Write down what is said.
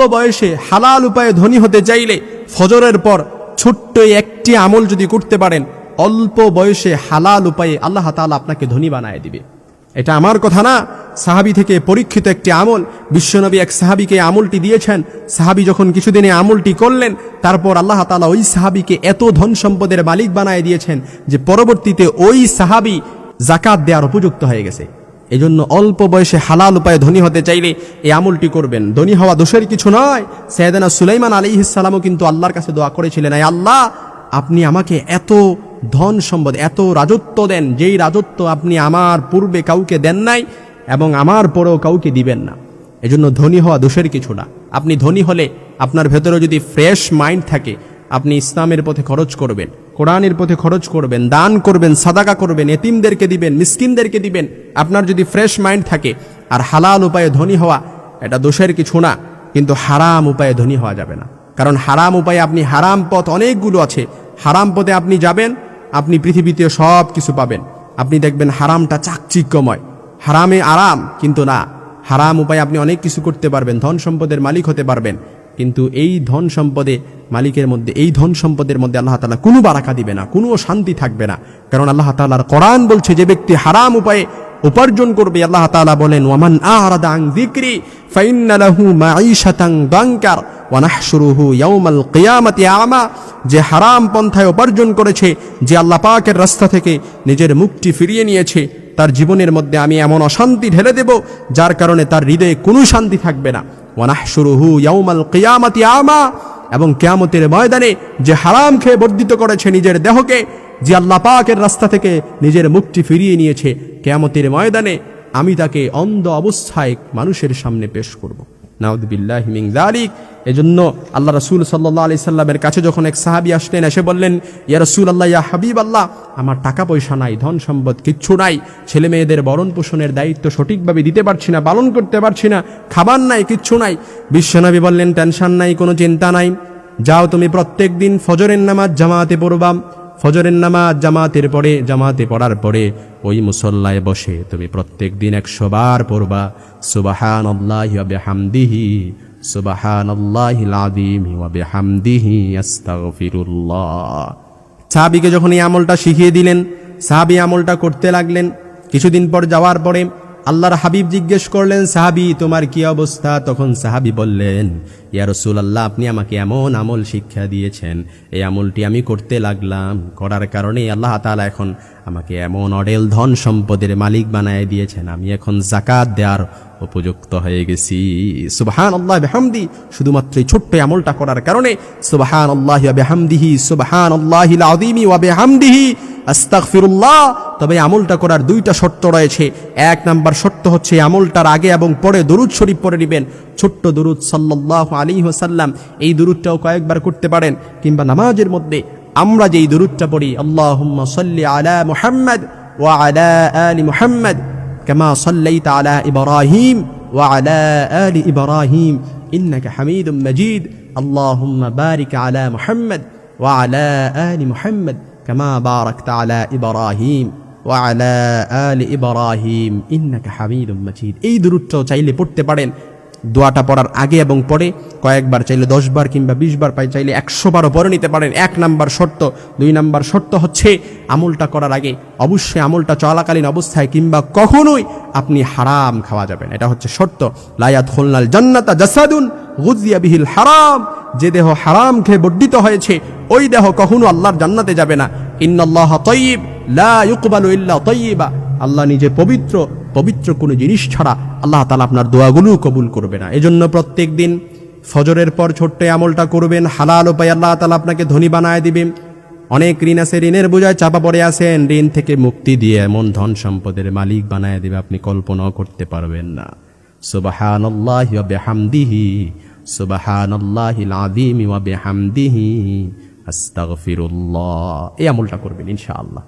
বয়সে হালাল উপায়ে ধনী হতে চাইলে ফজরের পর ছোট্ট একটি আমল যদি করতে পারেন অল্প বয়সে হালাল উপায়ে আল্লাহ তাআলা আপনাকে ধনী বানায় দিবে। এটা আমার কথা না, সাহাবি থেকে পরীক্ষিত একটি আমল, বিশ্বনবী এক সাহাবিকে আমলটি দিয়েছেন। সাহাবি যখন কিছুদিন আমলটি করলেন, তারপর আল্লাহ তাআলা ওই সাহাবিকে এত ধন সম্পদের মালিক বানায় দিয়েছেন যে পরবর্তীতে ওই সাহাবি জাকাত দেওয়ার উপযুক্ত হয়ে গেছে। এজন্য অল্প বয়সে হালাল উপায়ে ধনী হতে চাইলে এই আমলটি করবেন। ধনী হওয়া দোষের কিছু নয়। সৈয়দানা সুলাইমান আলী ইসালামও কিন্তু আল্লাহর কাছে দোয়া করেছিলেন, আয় আল্লাহ, আপনি আমাকে এত ধন সম্পদ, এত রাজত্ব দেন, যেই রাজত্ব আপনি আমার পূর্বে কাউকে দেন নাই এবং আমার পরেও কাউকে দিবেন না। এজন্য ধনী হওয়া দোষের কিছু না। আপনি ধনী হলে আপনার ভেতরে যদি ফ্রেশ মাইন্ড থাকে, আপনি ইসলামের পথে খরচ করবেন। কোরআনের পথে খরচ করবেন, দান করবেন, সাদাকা করবেন, এতিমদেরকে দিবেন, মিসকিনদেরকে দিবেন। আপনার যদি ফ্রেশ মাইন্ড থাকে, আর হালাল উপায়ে ধনী হওয়া, এটা দোষের কিছু না, কিন্তু হারাম উপায়ে ধনী হওয়া যাবে না। কারণ হারাম উপায়ে আপনি হারাম পথ অনেকগুলো আছে। হারাম পথে আপনি যাবেন, আপনি পৃথিবীতে সব কিছু পাবেন। আপনি দেখবেন হারামটা চাকচিক্যময়। হারামে আরাম, কিন্তু না। হারাম উপায়ে আপনি অনেক কিছু করতে পারবেন, ধন সম্পদের মালিক হতে পারবেন। কিন্তু এই ধন সম্পদে মালিকের মধ্যে, এই ধন সম্পদের মধ্যে আল্লাহ তালা কোনো বারাকা দিবে না, কোনো শান্তি থাকবে না। কারণ আল্লাহ তালার কোরআন বলছে, যে ব্যক্তি হারাম উপায়ে উপার্জন করবে, আল্লাহ তাআলা বলেন, ওয়ামান আরাদা আন যিকরি ফাইন্না লাহু মাঈশাতান দাঙ্কার ওয়া নাহশুরুহু ইয়াউমাল কিয়ামাতি আমা যে হারাম পন্থায় উপার্জন করেছে, যে আল্লাহ পাকের রাস্তা থেকে নিজের মুক্তি ফিরিয়ে নিয়েছে, তার জীবনের মধ্যে আমি এমন অশান্তি ঢেলে দেব, যার কারণে তার হৃদয়ে কোনো শান্তি থাকবে না। ওয়া নাহশুরুহু ইয়াউমাল কিয়ামাতি আমা এবং কেয়ামতের ময়দানে যে হারাম খেয়ে বর্ধিত করেছে নিজের দেহকে, যে আল্লাহ পাকের রাস্তা থেকে নিজের মুক্তি ফিরিয়ে নিয়েছে কেয়ামতের ময়দানে আমি তাকে অন্ধ অবস্থায় মানুষের সামনে পেশ করব। নাউদ্দিল্লাহ মিং দালিক এজন্য আল্লাহ রসুল সাল্লাহ আলি সাল্লামের কাছে যখন এক সাহাবি আসলেন, এসে বললেন, ইয়া রসুল আল্লাহ ইয়া হাবিব আল্লাহ আমার টাকা পয়সা নাই, ধন সম্পদ কিচ্ছু নাই, ছেলে মেয়েদের বরণ পোষণের দায়িত্ব সঠিকভাবে দিতে পারছি না, পালন করতে পারছি না, খাবার নাই, কিচ্ছু নাই। বিশ্বনবী বললেন, টেনশন নাই, কোনো চিন্তা নাই। যাও তুমি প্রত্যেক দিন ফজরের নামাজ জামাতে পড়বাম ফজরের নামাজ জামাতের পরে, জামাতে পড়ার পরে ওই মুসল্লায় বসে, তুমি প্রত্যেক দিন একশো বার পড়বা সুবাহান আল্লাহ হামদিহি সুবাহান আল্লাহ আদিম হামদিহি সাহাবিকে যখন এই আমলটা শিখিয়ে দিলেন, সাহাবি আমলটা করতে লাগলেন, কিছুদিন পর যাওয়ার পরে আল্লাহর হাবিব জিজ্ঞেস করলেন, সাহাবি, তোমার কি অবস্থা? তখন সাহাবি বললেন, ইয়া আল্লাহ আপনি আমাকে এমন আমল শিক্ষা দিয়েছেন। এই আমলটি আমি করতে লাগলাম। করার কারণে আল্লাহ তাআলা এখন আমাকে এমন অডেল ধন সম্পদের মালিক বানায় দিয়েছেন। আমি এখন জাকাত দেওয়ার উপযুক্ত হয়ে গেছি। সুবাহান আল্লাহ বেহামদি, শুধুমাত্র এই ছোট্ট আমলটা করার কারণে সুবাহান আল্লাহ বেহামদিহি সুবাহান আল্লাহ আদিমি ওয়া বেহামদিহি আস্তাগফিরুল্লাহ তবে এই আমলটা করার দুইটা শর্ত রয়েছে এক নাম্বার শর্ত হচ্ছে এই আমলটার আগে এবং পরে দরুদ শরীফ পরে নেবেন ছোট্ট দরুদ সাল্লাহ আলী ওসাল্লাম এই দরুদটাও কয়েকবার করতে পারেন কিংবা নামাজের মধ্যে আমরা যেই দরুদটা পড়ি আল্লাহ সাল্লি আলা মুহাম্মদ ওয়া আলা আলি মুহাম্মদ كما صليت على إبراهيم وعلى آل إبراهيم إنك حميد مجيد اللهم بارك على محمد وعلى آل محمد كما باركت على إبراهيم وعلى آل إبراهيم إنك حميد مجيد এই দরুদটাও চাইলে পড়তে পারেন দোয়াটা পড়ার আগে এবং পরে কয়েকবার চাইলে দশ বার কিংবা বিশ বার পাই চাইলে একশো বারও পরে নিতে পারেন এক নাম্বার শর্ত দুই নাম্বার শর্ত হচ্ছে আমলটা করার আগে অবশ্যই আমলটা চলাকালীন অবস্থায় কিংবা কখনোই আপনি হারাম খাওয়া যাবেন এটা হচ্ছে শর্ত লায়াত খুলনাল জান্নাতা জাসাদুন গুজিয়া বিহিল হারাম যে দেহ হারাম খেয়ে বর্ধিত হয়েছে ওই দেহ কখনো আল্লাহর জান্নাতে যাবে না। ইন্নাল্লাহ তয়িব লা ইউকবালু ইল্লা তয়িবা আল্লাহ নিজে পবিত্র পবিত্র কোনো জিনিস ছাড়া আল্লাহ তালা আপনার দোয়াগুলোও কবুল করবে না। এজন্য প্রত্যেক দিন ফজরের পর ছোট্ট আমলটা করবেন, হালাল উপায় আল্লাহ তালা আপনাকে ধনী বানায় দিবেন অনেক ঋণ আছে, ঋণের বোঝায় চাপা পড়ে আছেন, ঋণ থেকে মুক্তি দিয়ে এমন ধন সম্পদের মালিক বানায় দিবে আপনি কল্পনাও করতে পারবেন না। সুবাহান আল্লাহ বেহামদিহি সুবাহান আল্লাহ বেহামদিহি। আস্তাগফিরুল্লাহ। এই আমলটা করবেন ইনশাআল্লাহ।